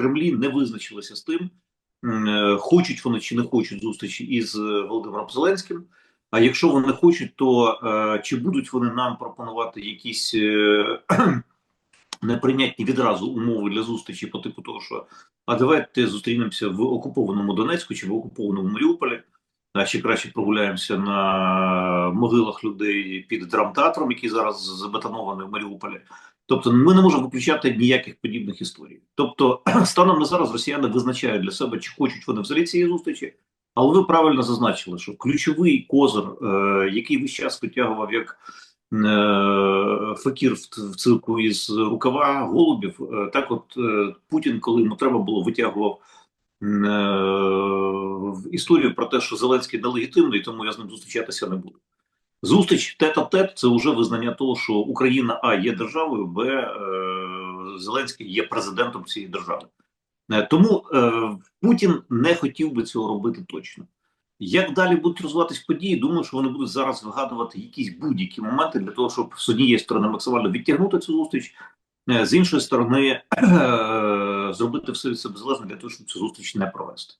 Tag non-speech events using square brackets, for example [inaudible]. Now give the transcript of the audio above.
Кремлі не визначилися з тим, е, хочуть вони чи не хочуть зустрічі із е, Володимиром Зеленським. А якщо вони хочуть, то е, чи будуть вони нам пропонувати якісь [clears throat] неприйнятні відразу умови для зустрічі по типу того, що а давайте зустрінемося в окупованому Донецьку чи в окупованому Маріуполі, ще краще прогуляємося на могилах людей під драмтеатром, який зараз забетонований в Маріуполі. Тобто, ми не можемо виключати ніяких подібних історій. Тобто, [clears throat] станом на зараз росіяни визначають для себе, чи хочуть вони взагалі цієї зустрічі. Але ви правильно зазначили, що ключовий козир, е, який весь час витягував як е, факір в, в цирку із рукава голубів, е, так от е, Путін, коли йому треба було, витягував історію про те, що Зеленський нелегітимний, тому я з ним зустрічатися не буду. Зустріч тет-а-тет – це вже визнання того, що Україна А є державою, Б е, Зеленський є президентом цієї держави. Е, Тому е, Путін не хотів би цього робити точно. Як далі будуть розвиватись події? Думаю, що вони будуть зараз вигадувати якісь будь-які моменти для того, щоб з однієї сторони максимально відтягнути цю зустріч, е, з іншої сторони [clears throat] е, зробити все від себе залежне для того, щоб цю зустріч не провести.